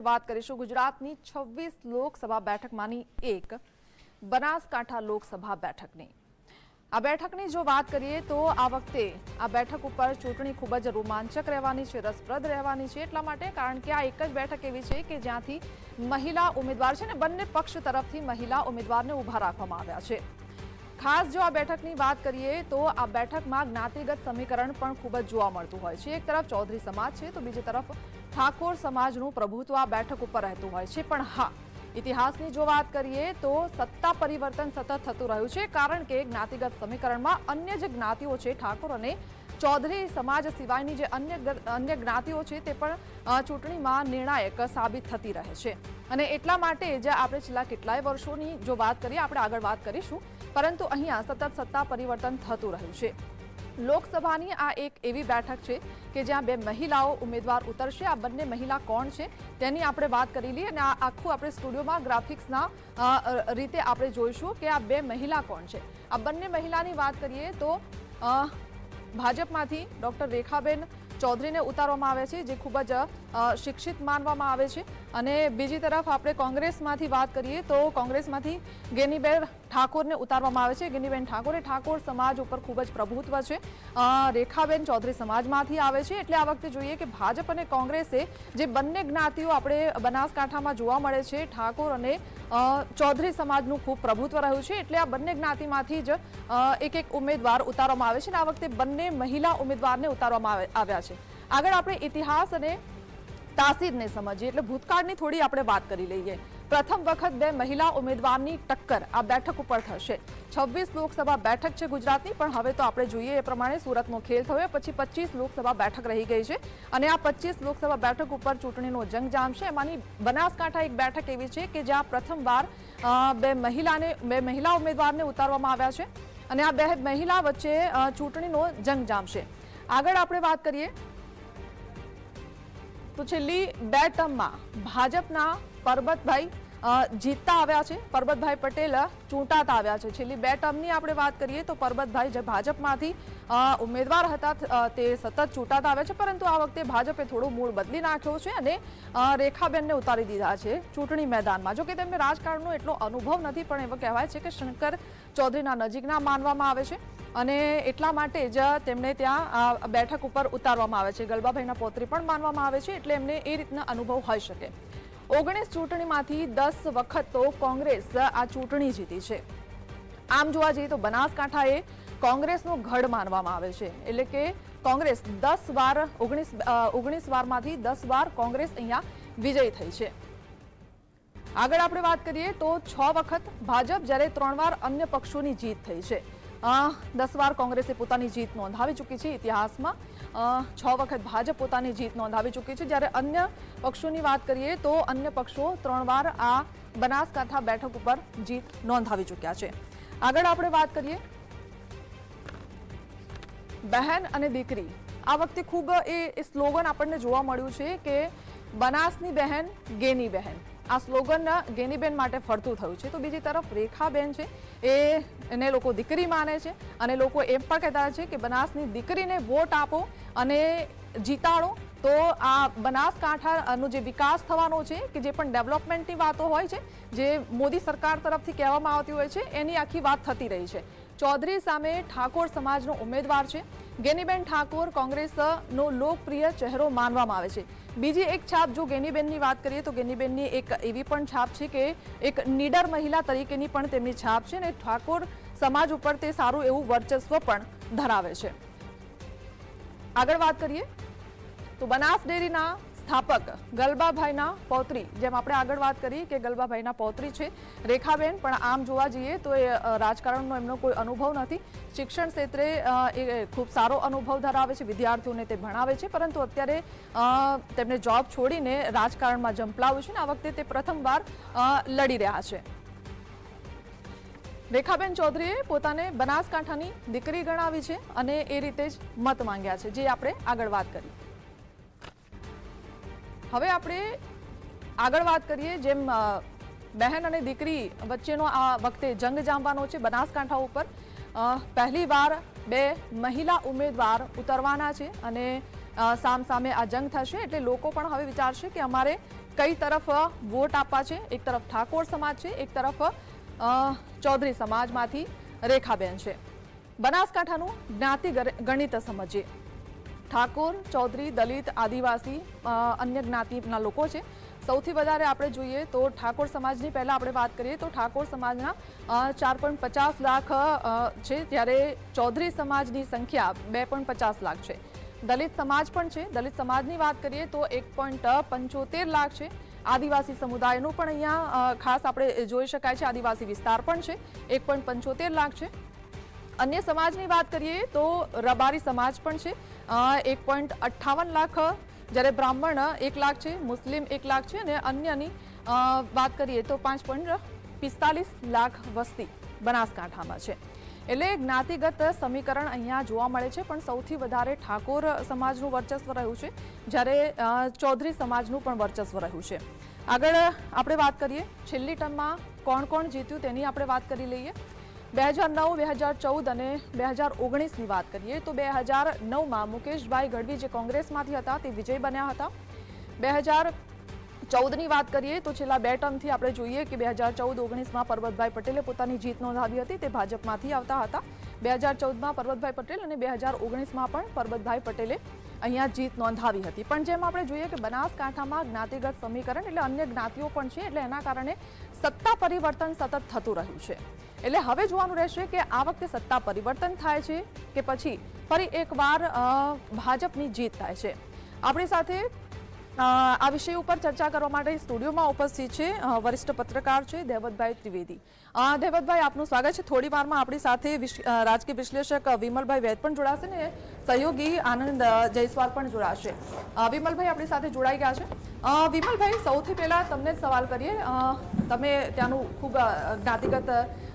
વાત કરીશું ગુજરાતની છવ્વીસ લોકસભા બેઠકમાંની એક, બનાસકાંઠા લોકસભા બેઠકની. આ બેઠકની જો વાત કરીએ તો આ વખતે આ બેઠક ઉપર ચૂંટણી ખૂબ જ રોમાંચક રહેવાની છે, રસપ્રદ રહેવાની છે, એટલા માટે કારણ કે આ એક જ બેઠક એવી છે કે જ્યાંથી મહિલા ઉમેદવાર છે ને બંને પક્ષ તરફથી મહિલા ઉમેદવારને ઊભા રાખવામાં આવ્યા છે. ખાસ જો આ બેઠકની વાત કરીએ તો આ બેઠકમાં જ્ઞાતિગત સમીકરણ પણ ખૂબ જ જોવા મળતું હોય છે. એક તરફ ચૌધરી સમાજ છે તો બીજી તરફ ઠાકોર સમાજનું પ્રભુત્વ આ બેઠક ઉપર રહેતું હોય છે. પણ હા, ઇતિહાસની જો વાત કરીએ તો સત્તા પરિવર્તન સતત થતું રહ્યું છે, કારણ કે જ્ઞાતિગત સમીકરણમાં અન્ય જે જ્ઞાતિઓ છે, ઠાકોર અને ચૌધરી સમાજ સિવાયની જે અન્ય અન્ય જ્ઞાતિઓ છે તે પણ ચૂંટણીમાં નિર્ણાયક સાબિત થતી રહે છે. અને એટલા માટે જે આપણે છેલ્લા કેટલાય વર્ષોની જો વાત કરીએ, આપણે આગળ વાત કરીશું, પરંતુ અહીંયા સતત સત્તા પરિવર્તન થતું રહ્યું છે. લોકસભાની આ એક એવી બેઠક છે કે જ્યાં બે મહિલાઓ ઉમેદવાર ઉતરશે. આ બંને મહિલા કોણ છે તેની આપણે વાત કરી લઈએ અને આ આખું આપણે સ્ટુડિયોમાં ગ્રાફિક્સના રીતે આપણે જોઈશું કે આ બે મહિલા કોણ છે. આ બંને મહિલાની વાત કરીએ તો ભાજપમાંથી ડૉક્ટર રેખાબેન ચૌધરીને ઉતારવામાં આવે છે, જે ખૂબ જ શિક્ષિત માનવામાં આવે છે. અને બીજી તરફ આપણે કોંગ્રેસમાંથી વાત કરીએ તો કોંગ્રેસમાંથી ગેનીબેન ઠાકોરને ઉતારવામાં આવે છે. ગેનીબેન ઠાકોરે ઠાકોર સમાજ ઉપર ખૂબ જ પ્રભુત્વ છે. રેખાબેન ચૌધરી સમાજમાંથી આવે છે. એટલે આ વખતે જોઈએ કે ભાજપ અને કોંગ્રેસે જે બંને જ્ઞાતિઓ આપણે બનાસકાંઠામાં જોવા મળે છે, ઠાકોર અને ચૌધરી સમાજનું ખૂબ પ્રભુત્વ રહ્યું છે. એટલે આ બંને જ્ઞાતિમાંથી જ એક એક ઉમેદવાર ઉતારવામાં આવે છે. અને આ વખતે બંને મહિલા ઉમેદવારને ઉતારવામાં આવે- આવ્યા છે. આગળ આપણે ઇતિહાસ અને તાસીરને સમજીએ એટલે ભૂતકાળની થોડી આપણે વાત કરી લઈએ. પ્રથમ વખત બે મહિલા ઉમેદવારની ટક્કર આ બેઠક ઉપર થશે. છવ્વીસ લોકસભા બેઠક છે ગુજરાતની, પણ હવે તો આપણે જોઈએ એ પ્રમાણે સુરતનો ખેલ થયો, પછી પચીસ લોકસભા બેઠક રહી ગઈ છે અને આ પચીસ લોકસભા બેઠક ઉપર ચૂંટણીનો જંગ જામશે. એમાંની બનાસકાંઠા એક બેઠક એવી છે કે જ્યાં પ્રથમવાર બે મહિલાને, બે મહિલા ઉમેદવારને ઉતારવામાં આવ્યા છે અને આ બે મહિલા વચ્ચે ચૂંટણીનો જંગ જામશે. આગળ આપણે વાત કરીએ તો છેલ્લી બે ટર્મમાં ભાજપના પરબતભાઈ જીતતા આવ્યા છે. પરબતભાઈ પટેલ ચૂંટાતા આવ્યા છે. છેલ્લી બે ટર્મની આપણે વાત કરીએ તો પરબતભાઈ જે ભાજપમાંથી ઉમેદવાર હતા તે સતત ચૂંટાતા આવ્યા છે. પરંતુ આ વખતે ભાજપે થોડું મૂળ બદલી નાખ્યો છે અને રેખાબેનને ઉતારી દીધા છે ચૂંટણી મેદાનમાં. જોકે તેમને રાજકારણનો એટલો અનુભવ નથી, પણ એવું કહેવાય છે કે શંકર ચૌધરીના નજીકના માનવામાં આવે છે. અને એટલા માટે જ તેમને ત્યાં બેઠક ઉપર ઉતારવામાં આવે છે. ગલબાભાઈના પૌત્રી પણ માનવામાં આવે છે, એટલે એમને એ રીતના અનુભવ હોઈ શકે. ઓગણીસ ચૂંટણીમાંથી દસ વખત તો કોંગ્રેસ આ ચૂંટણી જીતી છે. આમ જોવા જઈએ તો બનાસકાંઠાએ કોંગ્રેસનો ગઢ માનવામાં આવે છે. એટલે કે કોંગ્રેસ દસ વાર ઓગણીસ ઓગણીસ વારમાંથી દસ વાર કોંગ્રેસ અહીંયા વિજયી થઈ છે. આગળ આપણે વાત કરીએ તો છ વખત ભાજપ જ્યારે ત્રણ વાર અન્ય પક્ષોની જીત થઈ છે. દસ વાર કોંગ્રેસે પોતાની જીત નોંધાવી ચૂકી છે ઇતિહાસમાં. છ વખત ભાજપ પોતાની જીત નોંધાવી ચૂકી છે. જ્યારે અન્ય પક્ષોની વાત કરીએ તો અન્ય પક્ષો ત્રણ વાર આ બનાસકાંઠા બેઠક ઉપર જીત નોંધાવી ચૂક્યા છે. આગળ આપણે વાત કરીએ. બહેન અને દીકરી. આ વખતે ખૂબ એ સ્લોગન આપણને જોવા મળ્યું છે કે બનાસની બહેન, ગેની બહેન. આ સ્લોગન ગેનીબેન માટે ફરતું થયું છે. તો બીજી તરફ રેખાબેન છે, એ એને લોકો દીકરી માને છે અને લોકો એમ પણ કહેતા છે કે બનાસની દીકરીને વોટ આપો અને જીતાડો. તો આ બનાસકાંઠાનો જે વિકાસ થવાનો છે કે જે પણ ડેવલપમેન્ટની વાતો હોય છે, જે મોદી સરકાર તરફથી કહેવામાં આવતી હોય છે, એની આખી વાત થતી રહી છે. ચૌધરી સામે ઠાકોર સમાજનો ઉમેદવાર છે. ગેનીબેન ઠાકોર કોંગ્રેસનો લોકપ્રિય ચહેરો માનવામાં આવે છે. બીજી એક છાપ, જો ગેનીબેનની વાત કરીએ તો ગેનીબેનની એક એવી પણ છાપ છે કે એક નીડર મહિલા તરીકેની પણ તેમની છાપ છે અને ઠાકોર સમાજ ઉપર તે સારું એવું વર્ચસ્વ પણ ધરાવે છે. આગળ વાત કરીએ તો બનાસ ડેરીના સ્થાપક ગલબાભાઈના પૌત્રી, જેમ આપણે આગળ વાત કરી કે ગલબાભાઈના પૌત્રી છે રેખાબેન, પણ આમ જોવા જઈએ તો એ રાજકારણનો એમનો કોઈ અનુભવ નથી. શિક્ષણ ક્ષેત્રે એ ખૂબ સારો અનુભવ ધરાવે છે, વિદ્યાર્થીઓને તે ભણાવે છે, પરંતુ અત્યારે તેમને જોબ છોડીને રાજકારણમાં ઝંપલાવ્યું છે ને, આ વખતે તે પ્રથમવાર લડી રહ્યા છે. રેખાબેન ચૌધરીએ પોતાને બનાસકાંઠાની દીકરી ગણાવી છે અને એ રીતે જ મત માંગ્યા છે, જે આપણે આગળ વાત કરી. હવે આપણે આગળ વાત કરીએ જેમ બહેન અને દીકરી વચ્ચેનો આ વખતે જંગ જામવાનો છે બનાસકાંઠા ઉપર. પહેલીવાર પહેલી વાર બે મહિલા ઉમેદવાર ઉતરવાના છે અને સામ સામે આ જંગ થશે એટલે લોકો પણ હવે વિચારશે કે અમારે કઈ તરફ વોટ આપવા છે? એક તરફ ઠાકોર સમાજ છે, એક તરફ ચૌધરી સમાજમાંથી રેખાબેન છે. બનાસકાંઠાનું જ્ઞાતિ ગણિત સમજીએ. ઠાકોર, ચૌધરી, દલિત, આદિવાસી અન્ય જ્ઞાતિના લોકો છે. સૌથી વધારે આપણે જોઈએ તો ઠાકોર સમાજની પહેલાં આપણે વાત કરીએ તો ઠાકોર સમાજના ચાર પોઈન્ટ પચાસ લાખ છે. ત્યારે ચૌધરી સમાજની સંખ્યા બે પોઈન્ટ પચાસ લાખ છે. દલિત સમાજ પણ છે. દલિત સમાજની વાત કરીએ તો એક પોઈન્ટ પંચોતેર લાખ છે. આદિવાસી સમુદાયનું પણ અહીંયા ખાસ આપણે જોઈ શકાય છે. આદિવાસી વિસ્તાર પણ છે. એક પોઈન્ટ પંચોતેર લાખ છે. અન્ય સમાજની વાત કરીએ તો રબારી સમાજ પણ છે. એક પોઈન્ટ અઠ્ઠાવન લાખ, જ્યારે બ્રાહ્મણ એક લાખ છે, મુસ્લિમ એક લાખ છે અને અન્યની વાત કરીએ તો પાંચ પોઈન્ટ પિસ્તાલીસ લાખ વસ્તી બનાસકાંઠામાં છે. એટલે જ્ઞાતિગત સમીકરણ અહીંયા જોવા મળે છે, પણ સૌથી વધારે ઠાકોર સમાજનું વર્ચસ્વ રહ્યું છે, જ્યારે ચૌધરી સમાજનું પણ વર્ચસ્વ રહ્યું છે. આગળ આપણે વાત કરીએ, છેલ્લી ટર્મમાં કોણ કોણ જીત્યું તેની આપણે વાત કરી લઈએ. બે હજાર નવ, બે હજાર ચૌદ અને બે હજાર ઓગણીસની વાત કરીએ તો બે હજાર નવમાં મુકેશભાઈ ગઢવી જે કોંગ્રેસમાંથી હતા તે વિજય બન્યા હતા. બે હજાર ચૌદની વાત કરીએ તો છેલ્લા બે ટર્મથી આપણે જોઈએ કે બે હજાર ચૌદ, ઓગણીસમાં પરબતભાઈ પટેલે પોતાની જીત નોંધાવી હતી, તે ભાજપમાંથી આવતા હતા. બે હજાર ચૌદમાં પરબતભાઈ પટેલ અને બે હજાર ઓગણીસમાં પણ પરબતભાઈ પટેલે અહીંયા જીત નોંધાવી હતી. પણ જેમ આપણે જોઈએ કે બનાસકાંઠામાં જ્ઞાતિગત સમીકરણ એટલે અન્ય જ્ઞાતિઓ પણ છે, એટલે એના કારણે સત્તા પરિવર્તન સતત થતું રહ્યું છે. એટલે હવે જોવાનું રહેશે કે આ વખતે સત્તા પરિવર્તન થાય છે કે પછી ફરી એકવાર ભાજપની જીત થાય છે. આપણી સાથે આ વિષય ઉપર ચર્ચા કરવા માટે સ્ટુડિયોમાં ઉપસ્થિત છે વરિષ્ઠ પત્રકાર છે દેવતભાઈ ત્રિવેદી. દેવતભાઈ આપનું સ્વાગત છે. થોડી વારમાં આપણી સાથે રાજકીય વિશ્લેષક વિમલભાઈ વૈદ પણ જોડાશે ને સહયોગી આનંદ જયસ્વાલ પણ જોડાશે. વિમલભાઈ આપણી સાથે જોડાઈ ગયા છે. વિમલભાઈ, સૌથી પહેલાં તમને સવાલ કરીએ. તમે ત્યાંનું ખૂબ જ્ઞાતિગત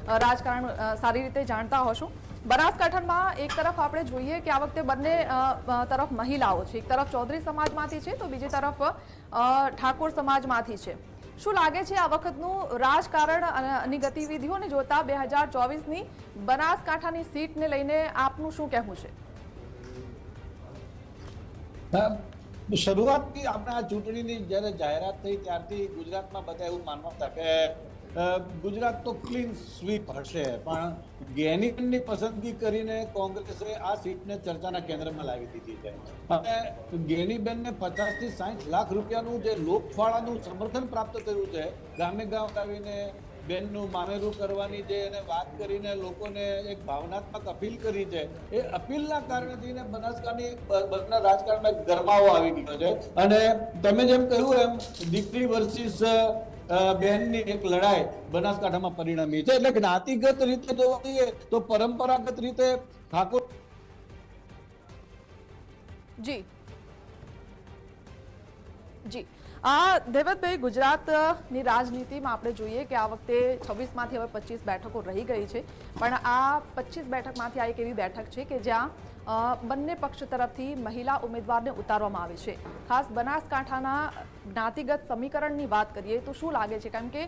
રાજકારણ સારી રીતે જાણતા હશો. બનાસકાંઠામાં એક તરફ આપણે જોઈએ કે આ વખતે બંને તરફ મહિલાઓ છે. એક તરફ ચૌધરી સમાજમાંથી છે, તો બીજી તરફ ઠાકોર સમાજમાંથી છે. શું લાગે છે આ વખતનું રાજકારણ અને- ગતિવિધિઓને જોતા બે હજાર ચોવીસની બનાસકાંઠાની સીટને લઈને આપનું શું કહેવું છે? શરૂઆતથી આપણે ચૂંટણીની જ્યારે જાહેરાત થઈ ત્યારથી ગુજરાતમાં બધા એવું માનવા હતા કે ગુજરાત તો ક્લીન સ્વીપ હશે, પણ ગેનીબેનની પસંદગી કરીને કોંગ્રેસે આ સીટને ચર્ચાના કેન્દ્રમાં લાવી દીધી છે. અને ગેનીબેનને પચાસથી સાઠ લાખ રૂપિયાનું જે લોકફાળાનું સમર્થન પ્રાપ્ત થયું છે, ગામે ગામ આવીને બેનનું મામેરું કરવાની જે એને વાત કરીને લોકોને એક ભાવનાત્મક અપીલ કરી છે, એ અપીલના કારણે થઈને બનાસકાંઠની બ- રાજકારણમાં ગરમાવો આવી ગયો છે. અને તમે જેમ કહ્યું એમ, દીકરી વર્સિસ બેનની એક લડાઈ બનાસકાંઠામાં પરિણમી છે. એટલે જ્ઞાતિગત રીતે જોવા જઈએ તો પરંપરાગત રીતે ઠાકોર જી. જી. આ દેવતભાઈ ગુજરાતની રાજનીતિમાં આપણે જોઈએ કે આ વખતે છવ્વીસમાંથી હવે પચીસ બેઠકો રહી ગઈ છે. પણ આ પચીસ બેઠકમાંથી આ એક એવી બેઠક છે કે જ્યાં બંને પક્ષ તરફથી મહિલા ઉમેદવારને ઉતારવામાં આવે છે. ખાસ બનાસકાંઠાના જ્ઞાતિગત સમીકરણની વાત કરીએ તો શું લાગે છે? કારણ કે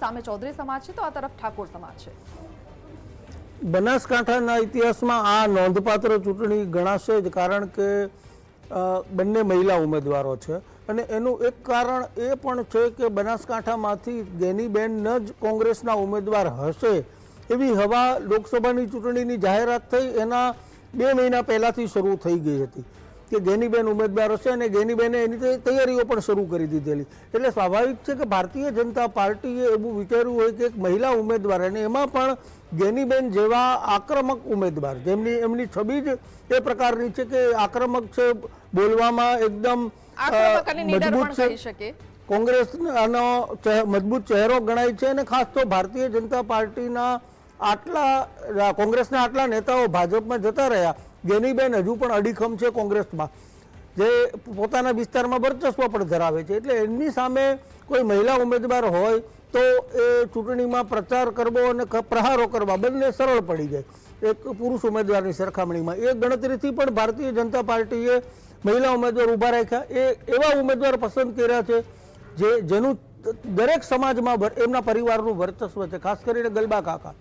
સામે ચૌધરી સમાજ છે તો આ તરફ ઠાકોર સમાજ છે. બનાસકાંઠાના ઇતિહાસમાં આ નોંધપાત્ર ચૂંટણી ગણાશે જ કારણ કે બંને મહિલા ઉમેદવારો છે. અને એનું એક કારણ એ પણ છે કે બનાસકાંઠામાંથી ગેનીબેન જ કોંગ્રેસના ઉમેદવાર હશે એવી હવા લોકસભાની ચૂંટણીની જાહેરાત થઈ. એના બે મહિના પહેલાંથી શરૂ થઈ ગઈ હતી કે ગેનીબેન ઉમેદવાર હશે અને ગેનીબેને એની તૈયારીઓ પણ શરૂ કરી દીધેલી. એટલે સ્વાભાવિક છે કે ભારતીય જનતા પાર્ટીએ એવું વિચાર્યું હોય કે એક મહિલા ઉમેદવાર અને એમાં પણ ગેનીબેન જેવા આક્રમક ઉમેદવાર જેમની એમની છબી જ એ પ્રકારની છે કે આક્રમક છે બોલવામાં એકદમ મજબૂત છે. કોંગ્રેસનો મજબૂત ચહેરો ગણાય છે અને ખાસ તો ભારતીય જનતા પાર્ટીના આટલા કોંગ્રેસના આટલા નેતાઓ ભાજપમાં જતા રહ્યા. ગેનીબેન હજુ પણ અડીખમ છે કોંગ્રેસમાં. જે પોતાના વિસ્તારમાં વર્ચસ્વ પણ ધરાવે છે. એટલે એમની સામે કોઈ મહિલા ઉમેદવાર હોય તો એ ચૂંટણીમાં પ્રચાર કરવો અને પ્રહારો કરવા બંને સરળ પડી જાય. એક પુરુષ ઉમેદવારની સરખામણીમાં. એ ગણતરીથી પણ ભારતીય જનતા પાર્ટીએ મહિલા ઉમેદવાર ઊભા રાખ્યા. એ એવા ઉમેદવાર પસંદ કર્યા છે જે, જેનું દરેક સમાજમાં એમના પરિવારનું વર્ચસ્વ છે. ખાસ કરીને ગલબા કાકા.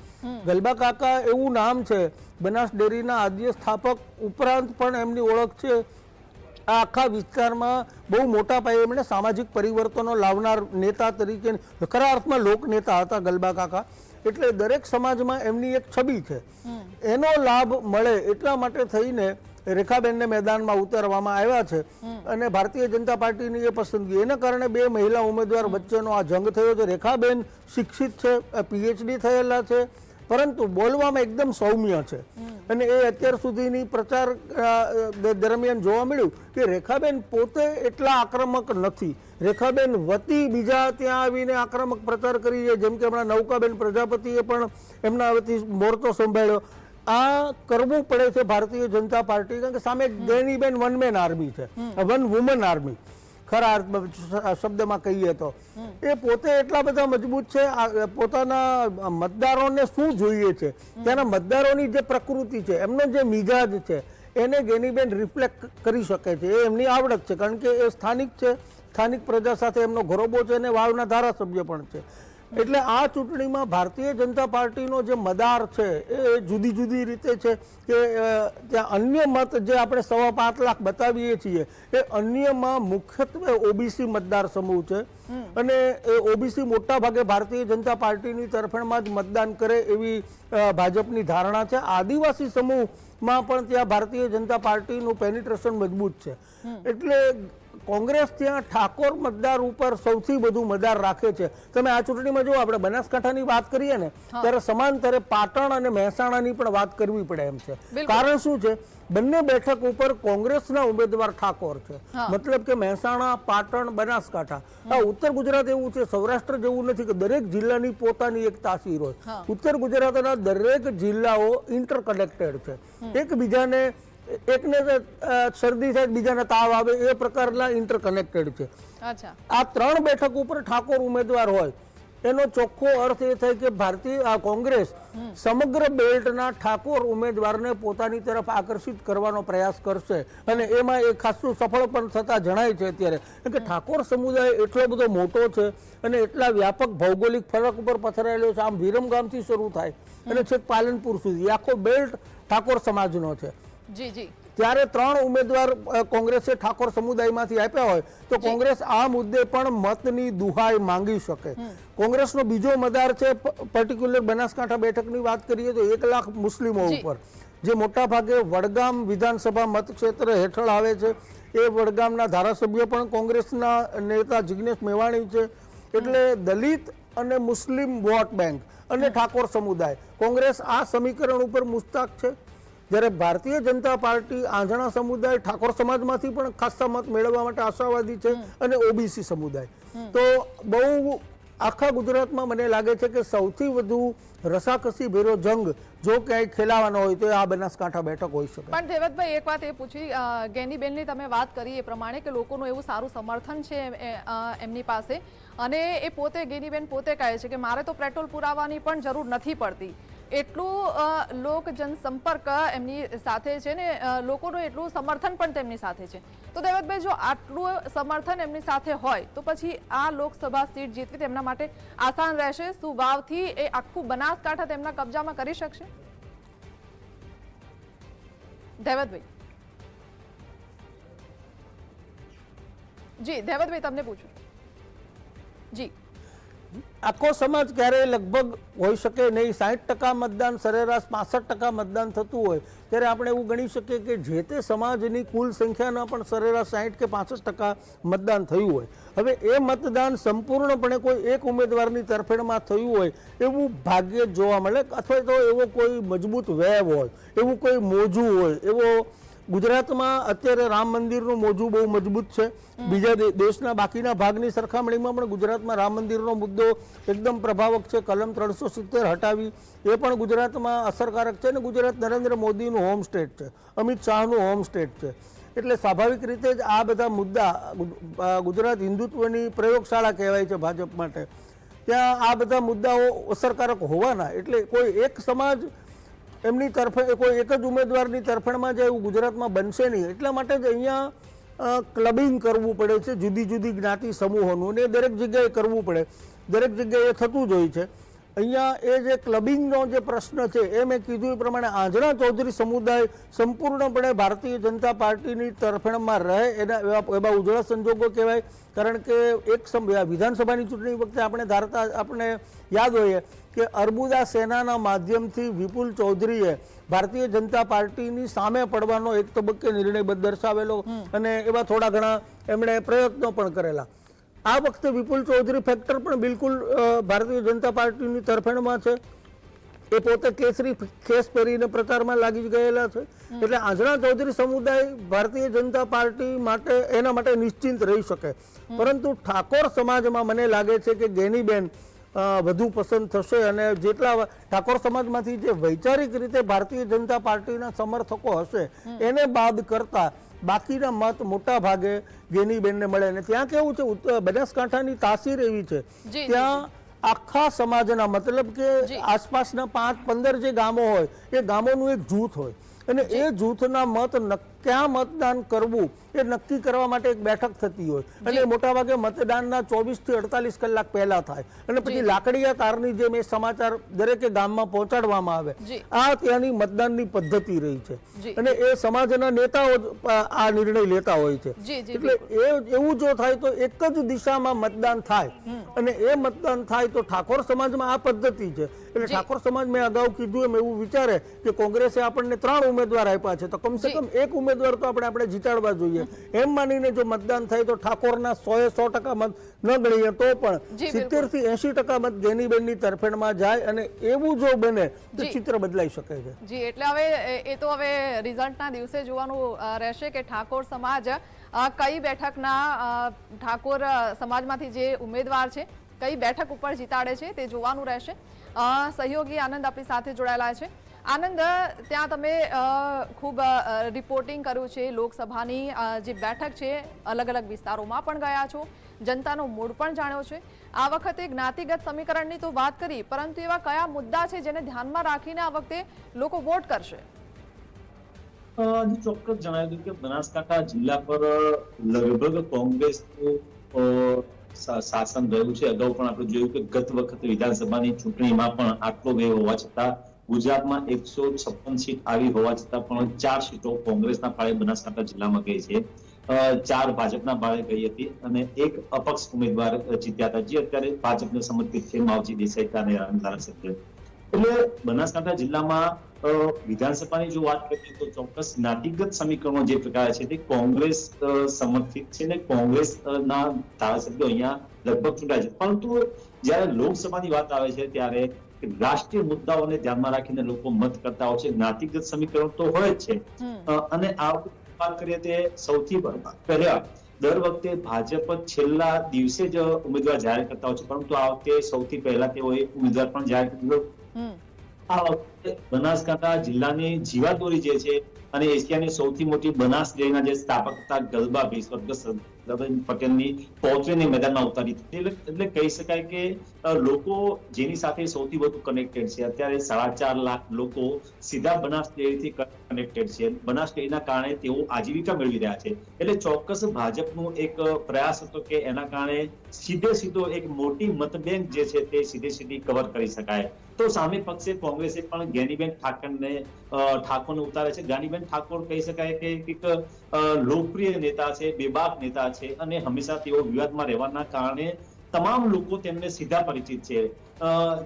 ગલબા કાકા એવું નામ છે બનાસ ડેરીના આદ્ય સ્થાપક ઉપરાંત પણ એમની ઓળખ છે. આ આખા વિસ્તારમાં બહુ મોટા પાયે એમણે સામાજિક પરિવર્તનો લાવનાર નેતા તરીકે ખરા અર્થમાં લોક નેતા હતા ગલબા કાકા. એટલે દરેક સમાજમાં એમની એક છબી છે. એનો લાભ મળે એટલા માટે થઈને રેખાબેનને મેદાનમાં ઉતારવામાં આવ્યા છે. અને ભારતીય જનતા પાર્ટીની એ પસંદગી. એના કારણે બે મહિલા ઉમેદવાર વચ્ચેનો આ જંગ થયો છે. રેખાબેન શિક્ષિત છે પીએચડી થયેલા છે પરંતુ બોલવામાં એકદમ સૌમ્ય છે. અને એ અત્યાર સુધીની પ્રચાર દરમિયાન જોવા મળ્યું કે રેખાબેન પોતે એટલા આક્રમક નથી. રેખાબેન વતી બીજા ત્યાં આવીને આક્રમક પ્રચાર કરી છે. જેમ કે હમણાં નૌકાબેન પ્રજાપતિએ પણ એમના વતી મોરચો સંભાળ્યો. આ કરવું પડે છે ભારતીય જનતા પાર્ટી કારણ કે સામે ગેનીબેન વન મેન આર્મી છે. One woman army. ખરા શબ્દમાં કહીએ તો. એ પોતે એટલા બધા મજબૂત છે આ પોતાના મતદારોને શું જોઈએ છે? ત્યાંના મતદારોની જે પ્રકૃતિ છે એમનો જે મિજાજ છે એને ગેનીબેન રિફ્લેક્ટ કરી શકે છે. એ એમની આવડત છે કારણ કે એ સ્થાનિક છે. સ્થાનિક પ્રજા સાથે એમનો ઘરોબો છે અને વાવના ધારાસભ્ય પણ છે. એટલે આ ચૂંટણીમાં ભારતીય જનતા પાર્ટીનો જે મદાર છે એ જુદી જુદી રીતે છે કે ત્યાં અન્ય મત જે આપણે સવા પાંચ લાખ બતાવીએ છીએ એ અન્યમાં મુખ્યત્વે ઓબીસી મતદાર સમૂહ છે. અને એ ઓબીસી મોટા ભાગે ભારતીય જનતા પાર્ટીની તરફેણમાં જ મતદાન કરે એવી ભાજપની ધારણા છે. આદિવાસી સમૂહમાં પણ ત્યાં ભારતીય જનતા પાર્ટીનું પેનિટ્રેશન મજબૂત છે. એટલે કોંગ્રેસ ત્યાં ઠાકોર મતદાર ઉપર સૌથી વધુ મતદાર રાખે છે. તમે આ ચૂંટણીમાં જો આપણે બનાસકાંઠાની વાત કરીએ ને ત્યારે સમાંતરે પાટણ અને મહેસાણાની પણ વાત કરવી પડે એમ છે. કારણ શું છે? બંને બેઠક ઉપર કોંગ્રેસના ઉમેદવાર ઠાકોર છે. મતલબ કે મહેસાણા પાટણ બનાસકાંઠા. આ ઉત્તર ગુજરાત એવું છે સૌરાષ્ટ્ર જેવું નથી કે દરેક જિલ્લાની પોતાની એક તાસીર હોય. ઉત્તર ગુજરાતના દરેક જિલ્લાઓ ઇન્ટરકનેક્ટેડ છે. એકબીજાને એકને શરદી થાય બીજાને તાવ આવે એ પ્રકારના ઇન્ટરકનેક્ટેડ છે. આ ત્રણ બેઠક ઉપર ઠાકોર ઉમેદવાર હોય. એનો ચોખ્ખો અર્થ એ થાય કે ભારતીય, આ કોંગ્રેસ સમગ્ર બેલ્ટના ઠાકોર ઉમેદવારને પોતાની તરફ આકર્ષિત કરવાનો પ્રયાસ કરશે. અને એમાં એ ખાસું સફળ પણ થતા જણાય છે અત્યારે. કે ઠાકોર સમુદાય એટલો બધો મોટો છે અને એટલા વ્યાપક ભૌગોલિક ફરક ઉપર પથરાયેલો છે. આમ વિરમગામથી શરૂ થાય. અને છેક પાલનપુર સુધી. આખો બેલ્ટ ઠાકોર સમાજનો છે. જી જી. ત્યારે ત્રણ ઉમેદવાર કોંગ્રેસે ઠાકોર સમુદાયમાંથી આપ્યા હોય તો કોંગ્રેસ આ મુદ્દે પણ મતની દુહાઈ માંગી શકે. કોંગ્રેસનો બીજો મદાર છે પર્ટિક્યુલર બનાસકાંઠા બેઠકની વાત કરીએ તો એક લાખ મુસ્લિમો ઉપર જે મોટા ભાગે વડગામ વિધાનસભા મતક્ષેત્ર હેઠળ આવે છે. એ વડગામના ધારાસભ્ય પણ કોંગ્રેસના નેતા જિગ્નેશ મેવાણી છે. એટલે દલિત અને મુસ્લિમ વોટ બેંક અને ઠાકોર સમુદાય. કોંગ્રેસ આ સમીકરણ ઉપર મુસ્તાક છે? જ્યારે ભારતીય જનતા પાર્ટી આંજણા સમુદાય ઠાકોર સમાજમાંથી પણ ખાસ્સા મત મેળવવા માટે આશાવાદી છે અને ઓબીસી સમુદાય. તો બહુ આખા ગુજરાતમાં મને લાગે છે કે સૌથી વધુ રસાકસી ભેરો જંગ જો ક્યાંય ખેલાવાનો હોય તો આ બનાસકાંઠા બેઠક હોઈ શકે. પણ રેવતભાઈ એક વાત એ પૂછી ગેનીબેનની તમે વાત કરી એ પ્રમાણે કે લોકોનું એવું સારું સમર્થન છે એમની પાસે. અને એ પોતે ગેનીબેન પોતે કહે છે કે મારે તો પેટ્રોલ પુરાવાની પણ જરૂર નથી પડતી. એટલું લોક જનસંપર્ક એમની સાથે છે ને લોકોનું એટલું સમર્થન પણ તેમની સાથે છે. તો દેવતભાઈ, જો આટલું સમર્થન એમની સાથે હોય, તો પછી આ લોકસભા સીટ જીતવી તેમના માટે આસાન રહેશે? શું વાવથી એ આખું બનાસકાંઠા તેમના કબજામાં કરી શકશે? દેવતભાઈ. જી, દેવતભાઈ, તમને પૂછું. જી. આખો સમાજ ક્યારેય લગભગ હોઈ શકે નહીં. સાહીઠ ટકા મતદાન, સરેરાશ પાસઠ ટકા મતદાન થતું હોય, ત્યારે આપણે એવું ગણી શકીએ કે જે તે સમાજની કુલ સંખ્યાના પણ સરેરાશ સાહીઠ કે પાસઠ ટકા મતદાન થયું હોય. હવે એ મતદાન સંપૂર્ણપણે કોઈ એક ઉમેદવારની તરફેણમાં થયું હોય, એવું ભાગ્યે જ જોવા મળે, અથવા તો એવો કોઈ મજબૂત વેવ હોય, એવું કોઈ મોજું હોય, એવો ગુજરાતમાં અત્યારે રામ મંદિરનું મોજું બહુ મજબૂત છે. બીજા દેશના બાકીના ભાગની સરખામણીમાં પણ ગુજરાતમાં રામ મંદિરનો મુદ્દો એકદમ પ્રભાવક છે. કલમ ત્રણસો સિત્તેર હટાવી એ પણ ગુજરાતમાં અસરકારક છે અને ગુજરાત નરેન્દ્ર મોદીનું હોમ સ્ટેટ છે. અમિત શાહનું હોમ સ્ટેટ છે. એટલે સ્વાભાવિક રીતે જ આ બધા મુદ્દા ગુજરાત હિન્દુત્વની પ્રયોગશાળા કહેવાય છે ભાજપ માટે. ત્યાં આ બધા મુદ્દાઓ અસરકારક હોવાના, એટલે કોઈ એક સમાજ એમની તરફે કોઈ એક જ ઉમેદવારની તરફેણમાં જે એવું ગુજરાતમાં બનશે નહીં. એટલા માટે જ અહીંયા ક્લબિંગ કરવું પડે છે, જુદી જુદી જ્ઞાતિ સમૂહોનું. અને દરેક જગ્યાએ કરવું પડે. દરેક જગ્યાએ થતું જ હોય છે. અહીંયા એ જે ક્લબિંગનો જે પ્રશ્ન છે એ મેં કીધું એ પ્રમાણે આંજણા ચૌધરી સમુદાય સંપૂર્ણપણે ભારતીય જનતા પાર્ટીની તરફેણમાં રહે એના એવા એવા ઉજળા સંજોગો કહેવાય. કારણ કે એક વિધાનસભાની ચૂંટણી વખતે આપણે ધારતા આપણે યાદ હોઈએ કે અર્બુદા સેનાના માધ્યમથી વિપુલ ચૌધરીએ ભારતીય જનતા પાર્ટીની સામે પડવાનો એક તબક્કે નિર્ણય દર્શાવેલો અને એવા થોડા ઘણા એમણે પ્રયત્નો પણ કરેલા. આ વખતે વિપુલ ચૌધરી ફેક્ટર પણ બિલકુલ ભારતીય જનતા પાર્ટીની તરફેણમાં છે. એ પોતે કેસરી ખેસ પહેરીને પ્રચારમાં લાગી ગયેલા છે. એટલે આંજણા ચૌધરી સમુદાય ભારતીય જનતા પાર્ટી માટે એના માટે નિશ્ચિંત રહી શકે. પરંતુ ઠાકોર સમાજમાં મને લાગે છે કે ગેનીબેન વધુ પસંદ થશે અને જેટલા ઠાકોર સમાજમાંથી જે વૈચારિક રીતે ભારતીય જનતા પાર્ટીના સમર્થકો હશે એને બાદ કરતા બાકીના મત મોટા ભાગે ગેનીબેનને મળે અને ત્યાં કેવું છે બનાસકાંઠાની તાસીર એવી છે. ત્યાં આખા સમાજના મતલબ કે આસપાસના પાંચ પંદર જે ગામો હોય એ ગામોનું એક જૂથ હોય. અને એ જૂથના મત ન- ક્યાં મતદાન કરવું એ નક્કી કરવા માટે એક બેઠક થતી હોય. અને મોટાભાગે મતદાનના ચોવીસથી અડતાલીસ કલાક પહેલા થાય. અને પછી લાકડીયા કારની જેમ એ સમાચાર દરેકે ગામમાં પહોંચાડવામાં આવે. આ ત્યાંની મતદાનની પદ્ધતિ રહી છે. અને એ સમાજના નેતાઓ આ નિર્ણય લેતા હોય છે. એટલે એ એવું જો થાય તો એક જ દિશામાં મતદાન થાય. અને એ મતદાન થાય તો ઠાકોર સમાજમાં આ પદ્ધતિ છે. એટલે ઠાકોર સમાજ મેં અગાઉ કીધું એમ એવું વિચારે કે કોંગ્રેસે આપણને ત્રણ ઉમેદવાર આપ્યા છે. તો કમસે કમ એક ઉમેદવાર તો આપણે આપણે જીતાડવા જોઈએ. એમ માનીને જો મતદાન થાય તો ઠાકોરના સો એ સો ટકા મત ન ગણીએ તો પણ સિત્તેરથી એસી ટકા મત ગેનીબેનની તરફેણમાં જાય અને એવું જો બને તો ચિત્ર બદલાઈ શકે છે. જી એટલે હવે એ- તો હવે રિઝલ્ટના દિવસે જોવાનું રહેશે કે ઠાકોર સમાજ કઈ બેઠકના ઠાકોર સમાજમાંથી જે ઉમેદવાર છે કઈ બેઠક ઉપર જીતાડે છે તે જોવાનું રહેશે. સહયોગી આનંદ આપણી સાથે જોડાયેલા છે. આનંદ, ત્યાં તમે ખૂબ રિપોર્ટિંગ કર્યું છે, લોકસભાની જે બેઠક છે અલગ અલગ વિસ્તારોમાં પણ ગયા છો, જનતાનો મૂડ પણ જાણ્યો છે. આ વખતે જ્ઞાતિગત સમીકરણની તો વાત કરી, પરંતુ એવા કયા મુદ્દા છે જેને ધ્યાનમાં રાખીને આ વખતે લોકો વોટ કરશે? ચોક્કસ જણાવી દઉં કે બનાસકાંઠા જિલ્લા પર લગભગ કોંગ્રેસ શાસન રહ્યું છે. અગાઉ પણ આપણે જોયું કે ગત વખતે વિધાનસભાની ચૂંટણીમાં પણ આટલો વ્યય હોવા છતાં ગુજરાતમાં એકસો છપ્પન સીટ આવી હોવા છતાં પણ ચાર સીટો કોંગ્રેસના ફાળે બનાસકાંઠા જિલ્લામાં ગઈ છે. ચાર ભાજપના ભાવે ગઈ હતી અને એક અપક્ષ ઉમેદવાર જીત્યા હતા. જે અત્યારે ભાજપને સમર્પિત છે, માવજી દેસાઈ ધારાસભ્ય. એટલે બનાસકાંઠા જિલ્લામાં વિધાનસભાની જો વાત કરીએ તો ચોક્કસ જ્ઞાતિગત સમીકરણો જે પ્રકાર છે તે કોંગ્રેસ સમર્થિત છે ને કોંગ્રેસ ના ધારાસભ્યો અહીંયા લગભગ ચૂંટાય છે. પરંતુ જ્યારે લોકસભાની વાત આવે છે ત્યારે રાષ્ટ્રીય મુદ્દાઓને ધ્યાનમાં રાખીને લોકો મત કરતા હોય છે. જ્ઞાતિગત સમીકરણ તો હોય જ છે. અને આ વાત કરીએ તે સૌથી પહેલા દર વખતે ભાજપ છેલ્લા દિવસે જ ઉમેદવાર જાહેર કરતા હોય છે. પરંતુ આ વખતે સૌથી પહેલા તેઓએ ઉમેદવાર પણ જાહેર કર્યો આ વખતે બનાસકાંઠા જિલ્લાની જીવાદોરી જે છે અને એશિયાની સૌથી મોટી બનાસ ડેરીના જે સ્થાપક હતા ગલબા સ્વર્ગસ્થ સરદારભાઈ પટેલની પહોંચીને મેદાનમાં ઉતારી એટલે કહી શકાય કે લોકો જેની સાથે સૌથી વધુ કનેક્ટેડ છે, અત્યારે સાડા ચાર લાખ લોકો સીધા બનાસ ડેરીથી કનેક્ટેડ છે. બનાસ ડેરીના કારણે તેઓ આજીવિકા મેળવી રહ્યા છે. એટલે ચોક્કસ ભાજપનો એક પ્રયાસ હતો કે એના કારણે સીધે સીધો એક મોટી મતબેંક જે છે તે સીધે સીધી કવર કરી શકાય. તો સામે પક્ષે કોંગ્રેસે પણ જ્ઞાનીબેન ઠાકરને ઠાકોરને ઉતારે છે. જ્ઞાનીબેન ઠાકોર કહી શકાય કે એક લોકપ્રિય નેતા છે, બેબાક નેતા છે અને હંમેશા તેઓ વિવાદમાં રહેવાના કારણે તમામ લોકો તેમને સીધા પરિચિત છે.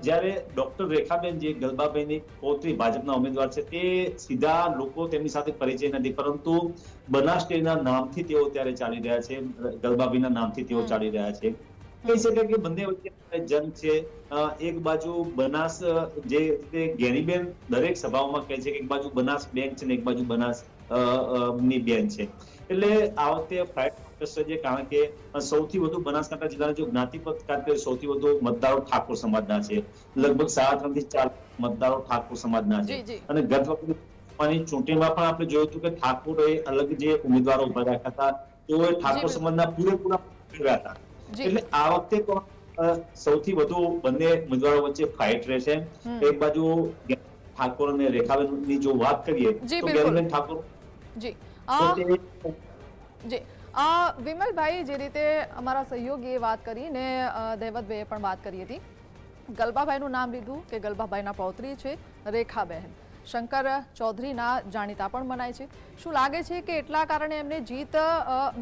જ્યારે ડોક્ટર રેખાબેન જે ગલબાબેનની પૌત્રી ભાજપના ઉમેદવાર છે, તે સીધા લોકો તેમની સાથે પરિચય નથી. પરંતુ બનાસ નામથી તેઓ ત્યારે ચાલી રહ્યા છે ગલબાબીના નામથી તેઓ ચાલી રહ્યા છે. કહી શકાય કે બંને વચ્ચે જંગ છે એક બાજુ બનાસ જે રીતે ગેરીબેન દરેક સભાઓમાં કહે છે કે એક બાજુ બનાસ બેંક છે ને એક બાજુ બનાસની બેન છે એટલે આ વખતે ફાઇટ છે કારણ કે સૌથી વધુ બનાસકાંઠા જિલ્લાના જો જ્ઞાતિપદ કાર્ય સૌથી વધુ મતદારો ઠાકોર સમાજના છે લગભગ સાડા ત્રણથી ચાર મતદારો ઠાકોર સમાજના છે. અને ગત વખતે ચૂંટણીમાં પણ આપણે જોયું હતું કે ઠાકોરે અલગ જે ઉમેદવારો ઊભા રાખ્યા હતા તેઓએ ઠાકોર. સમાજના પૂરેપૂરા હતા. એટલે આ વખતે પણ સૌથી વધુ બંને ઉમેદવારો વચ્ચે ફાઇટ રહેશે. એક બાજુ ઠાકોર અને રેખાબેનની જો વાત કરીએ તો બિલકુલ. ઠાકોર જી. જી. વિમલભાઈ જે રીતે અમારા સહયોગીએ વાત કરી ને અ, પણ વાત કરી હતી. ગલબાભાઈનું નામ લીધું કે ગલબાભાઈના પૌત્રી છે રેખાબહેન શંકર ચૌધરીના જાણીતા પણ મનાય છે. શું લાગે છે કે એટલા કારણે એમને જીત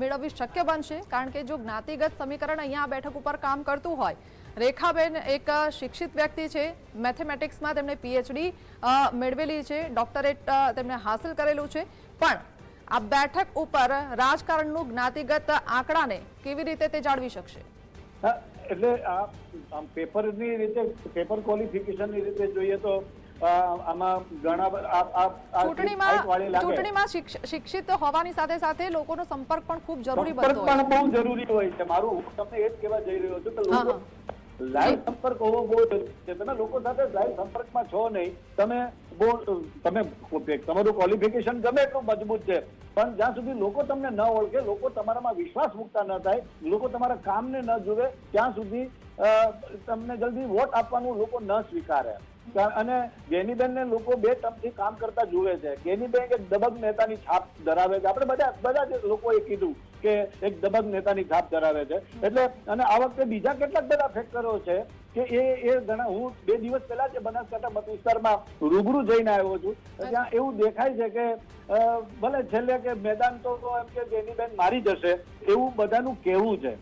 મેળવવી શક્ય બનશે? કારણ કે જો જ્ઞાતિગત સમીકરણ અહીંયા બેઠક ઉપર કામ કરતું હોય, રેખાબેન એક શિક્ષિત વ્યક્તિ છે, મેથેમેટિક્સમાં તેમણે પીએચડી મેળવેલી છે, ડોક્ટરેટ તેમણે હાંસલ કરેલું છે. પણ આ બેઠક ઉપર રાજકારણનું જ્ઞાતિગત આંકડાને કેવી રીતે તે જાળવી શકશે? એટલે આ પેપરની રીતે પેપર ક્વોલિફિકેશનની રીતે જોઈએ તો આમાં ઘણા બધા- આ- આ- આ ચૂંટણીમાં height વાળી લાગે. ચૂંટણીમાં શિક્ષ- શિક્ષિત હોવાની સાથે સાથે લોકોનો સંપર્ક પણ ખૂબ જરૂરી બનતો હોય પણ બહુ જરૂરી હોય છે. મારું તમને એ જ કહેવા જઈ રહ્યો છું કે લોકો લાઈવ સંપર્ક હોવો બહુ જરૂરી છે. તમે લોકો સાથે લાઈવ સંપર્કમાં છો નહીં તમે બહુ તમે તમારું ક્વોલિફિકેશન ગમે એટલું મજબૂત છે પણ જ્યાં સુધી લોકો તમને ન ઓળખે લોકો તમારામાં વિશ્વાસ મૂકતા ન થાય લોકો તમારા કામને ન જુએ ત્યાં સુધી તમને જલ્દી વોટ આપવાનું લોકો ન સ્વીકારે. કા- ગેનીબેન ને લોકો બે ટર્મથી કામ કરતા જુએ છે. ગેનીબેન એક દબંગ નેતાની છાપ ધરાવે છે. આપણે બધા બધા જ લોકોએ કીધું કે એક દબંગ નેતાની છાપ ધરાવે છે. એટલે અને આ વખતે બીજા કેટલાક બધા ફેક્ટરો છે કે એ એ ઘણા હું બે દિવસ પહેલા જે બનાસકાંઠા મત વિસ્તારમાં રૂબરૂ જઈને આવ્યો છું. ત્યાં એવું દેખાય છે કે ભલે છેલ્લે કે મેદાન તો એમ કે ગેનીબેન મારી જશે એવું બધાનું કહેવું છે.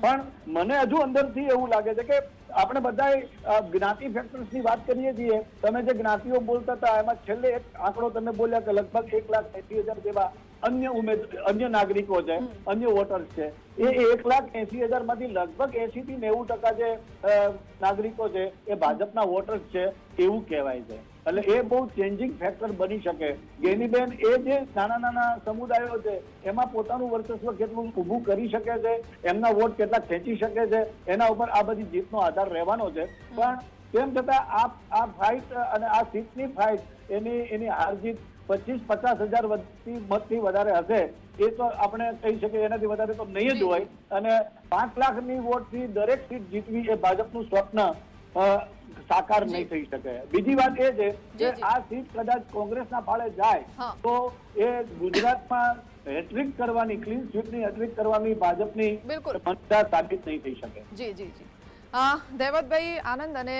પણ મને હજુ અંદરથી એવું લાગે છે કે આપણે બધા જ્ઞાતિ ફેક્ટર્સની વાત કરીએ છીએ. તમે જે જ્ઞાતિઓ બોલતા હતા એમાં છેલ્લે એક આંકડો તમે બોલ્યા કે લગભગ એક લાખ એસી હજાર જેવા અન્ય ઉમેદ અન્ય નાગરિકો છે અન્ય વોટર્સ છે. એ એક લાખ એસી હજારમાંથી લગભગ એસી થી નેવું ટકા જે નાગરિકો છે એ ભાજપના વોટર્સ છે એવું કહેવાય છે. એટલે એ બહુ ચેન્જિંગ ફેક્ટર બની શકે. ગેનીબેન એ જે નાના નાના સમુદાયો છે એમાં પોતાનું વર્ચસ્વ કેટલું ઊભું કરી શકે છે એમના વોટ કેટલા ખેંચી શકે છે એના ઉપર આ બધી જીતનો આધાર રહેવાનો છે. પણ તેમ છતાં આ આ ફાઇટ અને આ સીટની ફાઇટ એની એની હાર જીત પચીસ પચાસ હજાર મતથી વધારે હશે એ તો આપણે કહી શકીએ એનાથી વધારે તો નહીં જ હોય. અને પાંચ લાખની વોટથી દરેક સીટ જીતવી એ ભાજપનું સ્વપ્ન. સાકાર નહીં થઈ શકે. બીજી વાત એ છે કે. આ સીટ કદાચ કોંગ્રેસના ફાળે જાય તો એ ગુજરાતમાં હેટ્રિક કરવાની ક્લીન સ્વીપની હેટ્રિક કરવાની ભાજપની બિલકુલ. મનસા સાબિત નહીં થઈ શકે. જી જી જી. દેવતભાઈ આનંદ અને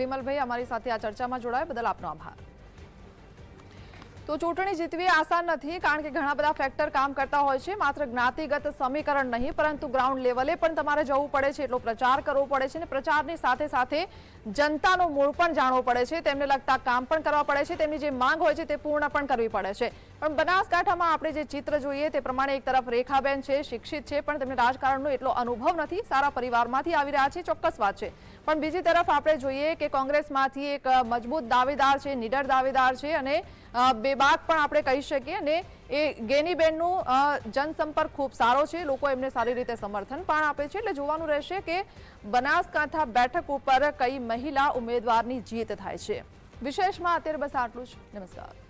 વિમલભાઈ અમારી સાથે આ ચર્ચામાં જોડાયા બદલ આપનો આભાર. તો ચૂંટણી જીતવી આસાન નથી, કારણ કે ઘણા બધા ફેક્ટર કામ કરતા હોય છે. માત્ર જ્ઞાતિગત સમીકરણ નહીં, પરંતુ ગ્રાઉન્ડ લેવલે પણ તમારે જવું પડે છે. એટલો પ્રચાર કરવો પડે છે અને પ્રચારની સાથે સાથે જનતાનો મૂળ પણ જાણવો પડે છે. તેમને લગતા કામ પણ કરવા પડે છે. તેમની જે માંગ હોય છે તે પૂર્ણ પણ કરવી પડે છે. પણ બનાસકાંઠામાં આપણે જે ચિત્ર જોઈએ તે પ્રમાણે એક તરફ રેખાબેન છે, શિક્ષિત છે, પણ તેમને રાજકારણનો એટલો અનુભવ નથી. સારા પરિવારમાંથી આવી રહ્યા છે, ચોક્કસ વાત છે. પણ બીજી તરફ આપણે જોઈએ કે કોંગ્રેસમાંથી એક મજબૂત દાવેદાર છે, નીડર દાવેદાર છે અને બેબાક પણ આપણે કહી શકીએ અને એ ગેનીબેનનું જનસંપર્ક ખૂબ સારો છે. લોકો એમને સારી રીતે સમર્થન પણ આપે છે. એટલે જોવાનું રહેશે કે બનાસકાંઠા બેઠક ઉપર કઈ મહિલા ઉમેદવારની જીત થાય છે. વિશેષમાં અત્યારે બસ આટલું જ. નમસ્કાર.